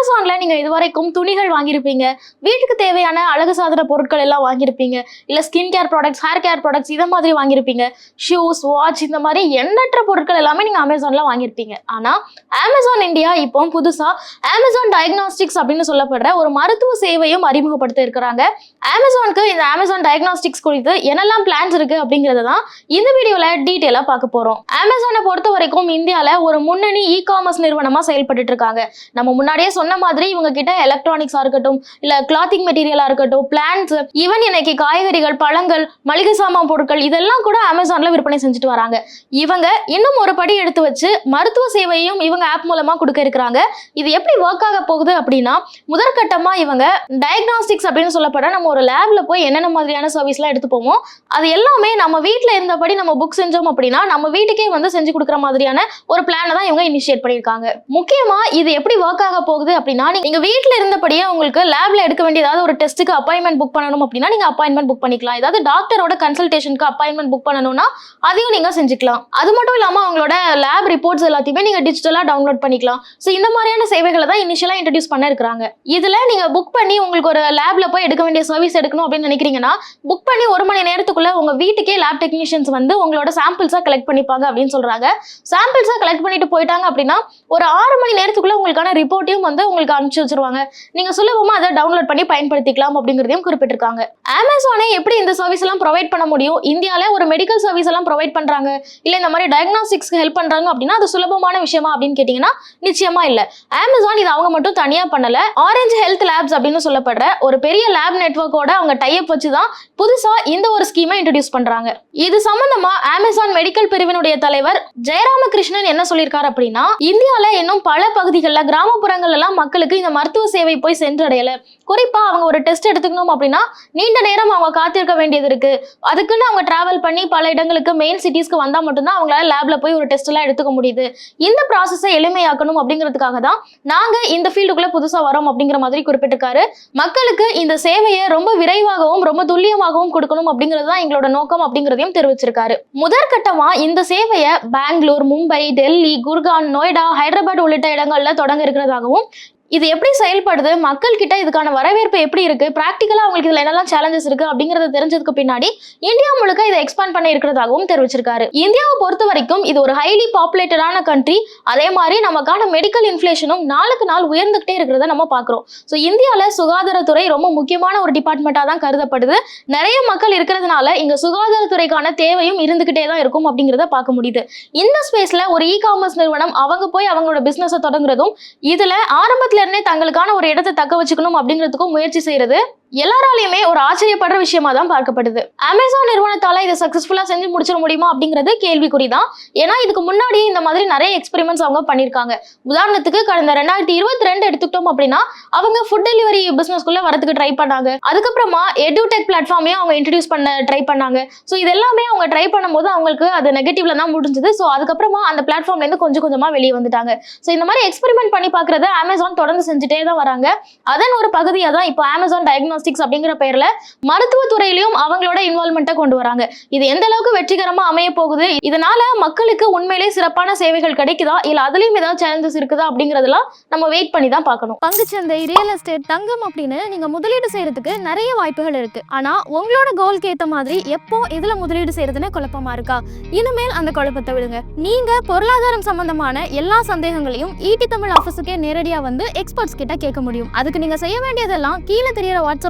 அமேசான்ல நீங்க இதுவரைக்கும் துணிகள் வாங்கியிருப்பீங்க. வீட்டுக்கு தேவையான அழகு சாதன பொருட்கள் எல்லாம் வாங்கியிருப்பீங்க. இல்ல skin care products hair care products இதை மாதிரி வாங்கியிருப்பீங்க. ஷூஸ் வாட்ச் இந்த மாதிரி எண்ணற்ற பொருட்கள் எல்லாமே நீங்க அமேசான்ல வாங்கியிருப்பீங்க. ஆனா அமேசான் இந்தியா இப்போ புதுசா அமேசான் டயக்னாஸ்டிக்ஸ் அப்படின்னு சொல்லப்படுற ஒரு மருத்துவ சேவையும் அறிமுகப்படுத்த இருக்கிறாங்க. அமேசானுக்கு இந்த அமேசான் டயக்னாஸ்டிக்ஸ் குறித்து என்னெல்லாம் பிளான்ஸ் இருக்கு அப்படிங்கறத தான் இந்த வீடியோல டீட்டெயிலா பார்க்க போறோம். அமேசானை பொறுத்த வரைக்கும் இந்தியால ஒரு முன்னணி இ காமர்ஸ் நிறுவனமா செயல்பட்டு இருக்காங்க. நம்ம முன்னாடியே சொன்ன மாதிரி இவங்க கிட்ட எலக்ட்ரானிக்ஸா இருக்கட்டும் இல்ல கிளாத்திங் மெட்டீரியலா இருக்கட்டும் பிளான்ஸ் ஈவன் இன்னைக்கு காய்கறிகள் பழங்கள் மளிகை சாமான் பொருட்கள் இதெல்லாம் கூட அமேசான்ல விற்பனை செஞ்சுட்டு வராங்க. இவங்க இன்னும் ஒரு படி எடுத்து வச்சு மருத்துவ சேவையும் இவங்க ஆப் மூலமா கொடுக்க இருக்கிறாங்க. இது எப்படி ஒர்க் ஆக போகுது அப்படின்னா முதற்கட்டமா இவங்க டயக்னாஸ்டிக்ஸ் அப்படின்னு சொல்லப்பட நம்ம ஒரு லேப்ல போய் என்னென்ன மாதிரியான சர்வீஸ்லாம் எடுத்து போவோம் அது எல்லாமே நம்ம வீட்டில் இருந்தபடி நம்ம புக் செஞ்சோம் அப்படின்னா நம்ம வீட்டுக்கே வந்து செஞ்சு கொடுக்குற மாதிரியான ஒரு பிளானை தான் இவங்க இனிஷியேட் பண்ணியிருக்காங்க. முக்கியமா இது எப்படி ஒர்க் ஆக போகுது அப்படின்னா நீங்க வீட்டில் இருந்தபடியே உங்களுக்கு லேப்ல எடுக்க வேண்டிய ஏதாவது ஒரு டெஸ்ட்டுக்கு அப்பாயின்மெண்ட் புக் பண்ணணும் அப்படின்னா நீங்க அப்பாயின்மெண்ட் புக் பண்ணிக்கலாம். ஏதாவது டாக்டரோட கன்சல்டேஷனுக்கு அப்பாயின்மெண்ட் புக் பண்ணணும்னா அதையும் நீங்க செஞ்சுக்கலாம். அது மட்டும் இல்லாம அவங்களோட லேப் ரிப்போர்ட்ஸ் எல்லாத்தையுமே நீங்க டிஜிட்டலா டவுன்லோட் பண்ணிக்கலாம். ஸோ இந்த மாதிரியான சேவைகளை தான் இனிஷியலா இன்ட்ரடியூஸ் பண்ண இருக்கிறாங்க. இதுல நீங்க புக் பண்ணி உங்களுக்கு ஒரு லேப்ல போய் எடுக்க வேண்டிய சர்வீஸ் எடுக்கணும் அப்படின்னு நினைக்கிறீங்கன்னா புக் பண்ணி ஒரு மணி நேரத்துக்குள்ள உங்க வீட்டுக்கே லேப் டெக்னீஷியன்ஸ் வந்து உங்களோட சாம்பிள்ஸா கலெக்ட் பண்ணிப்பாங்க அப்படின்னு சொல்றாங்க. சாம்பிள்ஸா கலெக்ட் பண்ணிட்டு போயிட்டாங்க அப்படின்னா ஒரு ஆறு மணி நேரத்துக்குள்ள உங்களுக்கான ரிப்போர்ட்டையும் வந்து உங்களுக்கு அனுப்பிச்சு வச்சிருவாங்க. நீங்க சுலபமா அதை டவுன்லோட் பண்ணி பயன்படுத்திக்கலாம் அப்படிங்கிறதையும் குறிப்பிட்டிருக்காங்க. அமேசானே எப்படி இந்த சர்வீஸ் எல்லாம் ப்ரொவைட் பண்ண முடியும்? இந்தியால ஒரு மெடிக்கல் சர்வீஸ் எல்லாம் ப்ரொவைட் பண்றாங்க. இல்ல இந்த மாதிரி டயக்னாஸ்டிக்ஸ்க்கு ஹெல்ப் பண்றாங்க அப்படின்னா அது சுலபமான விஷயமா அப்படின்னு கேட்டீங்கன்னா நிச்சயமா இல்ல. அமேசான் இது அவங்க மட்டும் தனியா பண்ணல. ஆரஞ்சு ஹெல்த் லேப்ஸ் அப்படின்னு சொல்லப்படுற ஒரு பெரிய லேப் நெட்வொர்க்கோட அவங்க டைப் வச்சு தான் புதுசா இந்த ஒரு ஸ்கீமை இன்ட்ரடியூஸ் பண்றாங்க. இது சம்பந்தமா அமேசான் மெடிக்கல் பிரிவினுடைய தலைவர் ஜெயராமகிருஷ்ணன் என்ன சொல்லியிருக்காரு அப்படின்னா இந்தியால இன்னும் பல பகுதிகளில் கிராமப்புறங்கள் எல்லாம் மக்களுக்கு இந்த மருத்துவ சேவை போய் சென்றடையல. குறிப்பா அவங்க ஒரு டெஸ்ட் எடுத்துக்கணும் அப்படின்னா நீண்ட நேரம் அவங்க காத்திருக்க வேண்டியது இருக்கு. அதுக்குன்னு அவங்க டிராவல் பண்ணி பல இடங்களுக்கு மெயின் சிட்டிஸ்க்கு வந்தா மட்டும்தான் அவங்களால லேப்ல போய் ஒரு டெஸ்ட் எல்லாம் எடுத்துக்க முடியுது. இந்த ப்ராசஸை எளிமையாக்கணும் அப்படிங்கிறதுக்காக தான் நாங்க இந்த ஃபீல்டுக்குள்ள புதுசா வரோம் அப்படிங்கிற மாதிரி குறிப்பிட்டிருக்காரு. மக்களுக்கு இந்த சேவையை ரொம்ப விரைவாகவும் ரொம்ப துல்லியமாகவும் கொடுக்கணும் அப்படிங்கிறது தான் எங்களோட நோக்கம் அப்படிங்கிறதையும் தெரிவிச்சிருக்காரு. முதற்கட்டமா இந்த சேவையை பெங்களூர் மும்பை டெல்லி குர்கான் நொய்டா ஹைதராபாத் உள்ளிட்ட இடங்கள்ல தொடங்க இருக்கிறதாகவும் இது எப்படி செயல்படுது? மக்கள் கிட்ட இதுக்கான வரவேற்பு எப்படி இருக்கு? பிராக்டிக்கலா அவங்களுக்கு இதுல என்னெல்லாம் சேலஞ்சஸ் இருக்கு அப்படிங்கறத தெரிஞ்சதுக்கு பின்னாடி இந்தியா முழுக்க இதை எக்ஸ்பேண்ட் பண்ண இருக்கிறதாகவும் தெரிவிச்சிருக்காரு. இந்தியாவை பொறுத்த வரைக்கும் இது ஒரு ஹைலி பாப்புலேட்டடான கண்ட்ரி அதே மாதிரி நமக்கான மெடிக்கல் இன்ஃப்ளேஷனும் நாளுக்கு நாள் உயர்ந்துகிட்டே இருக்கிறத நம்ம பாக்குறோம் ஸோ இந்தியாவில சுகாதாரத்துறை ரொம்ப முக்கியமான ஒரு டிபார்ட்மெண்ட்டாக தான் கருதப்படுது. நிறைய மக்கள் இருக்கிறதுனால இங்க சுகாதாரத்துறைக்கான தேவையும் இருந்துகிட்டே தான் இருக்கும் அப்படிங்கிறத பார்க்க முடியுது. இந்த ஸ்பேஸ்ல ஒரு இ காமர்ஸ் நிறுவனம் அவங்க போய் அவங்களோட பிசினஸை தொடங்குறதும் இதுல ஆரம்பத்துல இருந்தே தங்களுக்கான ஒரு இடத்தை தக்க வச்சுக்கணும் அப்படிங்கிறதுக்கும் முயற்சி செய்யறது. எல்லாராலையுமே ஒரு ஆச்சரியப்படுற விஷயமா தான் பார்க்கப்படுது. அமேசான் நிறுவனத்தால இதை சக்சஸ்ஃபுல்லா செஞ்சு முடிச்சிட முடியுமா அப்படிங்கிறது கேள்விக்குறி தான் ஏன்னா இதுக்கு முன்னாடியே இந்த மாதிரி நிறைய எக்ஸ்பெரிமெண்ட்ஸ் அவங்க பண்ணியிருக்காங்க. உதாரணத்துக்கு கடந்த ரெண்டாயிரத்தி இருபத்தி ரெண்டு எடுத்துக்கிட்டோம் அப்படின்னா அவங்க ஃபுட் டெலிவரி பிசினஸ்க்குள்ள வரதுக்கு ட்ரை பண்ணாங்க. அதுக்கப்புறமா எடுடெக் பிளாட்ஃபார்மையும் அவங்க இன்ட்ரடியூஸ் பண்ண ட்ரை பண்ணாங்க. ஸோ இது எல்லாமே அவங்க ட்ரை பண்ணும்போது அவங்களுக்கு அது நெகட்டிவ்ல தான் முடிஞ்சது. ஸோ அதுக்கப்புறமா அந்த பிளாட்ஃபார்ம்ல இருந்து கொஞ்சம் கொஞ்சமா வெளியே வந்துட்டாங்க. ஸோ இந்த மாதிரி எக்ஸ்பெரிமெண்ட் பண்ணி பார்க்கறத அமேசான் தொடர்ந்து செஞ்சுட்டே தான் வராங்க. அதன் ஒரு பகுதியாக தான் இப்போ அமேசான் டயக்னோஸ்டிக்ஸ் அப்படிங்கிற பெயர்ல மருத்துவத்துறையிலையும் அவங்களோட இன்வால்மெண்ட்டை கொண்டு வராங்க. இது எந்த அளவுக்கு வெற்றிகரமா அமைய போகுது? இதனால மக்களுக்கு உண்மையிலேயே சிறப்பான சேவைகள் கிடைக்குதா? இல்ல அதுலயும் ஏதாவது சேலஞ்சஸ் இருக்குதா? அப்படிங்கறதெல்லாம் நம்ம வெயிட் பண்ணி தான் பார்க்கணும். பங்குச்சந்தை ரியல் எஸ்டேட் தங்கம் அப்படின்னு நீங்க முதலீடு செய்யறதுக்கு நிறைய வாய்ப்புகள் இருக்கு. ஆனா உங்களோட கோல்க்கு ஏத்த மாதிரி எப்போ எதுல முதலீடு செய்யறதுன்னு குழப்பமா இருக்கா? இனிமேல் அந்த குழப்பத்தை விடுங்க. நீங்க பொருளாதாரம் சம்பந்தமான எல்லா சந்தேகங்களையும் ஈட்டி தமிழ் ஆஃபீஸுக்கே நேரடியா வந்து எக்ஸ்பர்ட்ஸ் கிட்ட கேட்க முடியும். அதுக்கு நீங்க செய்ய வேண்டியதெல்லாம் கீழே தெரியற வாட்ஸ்அப்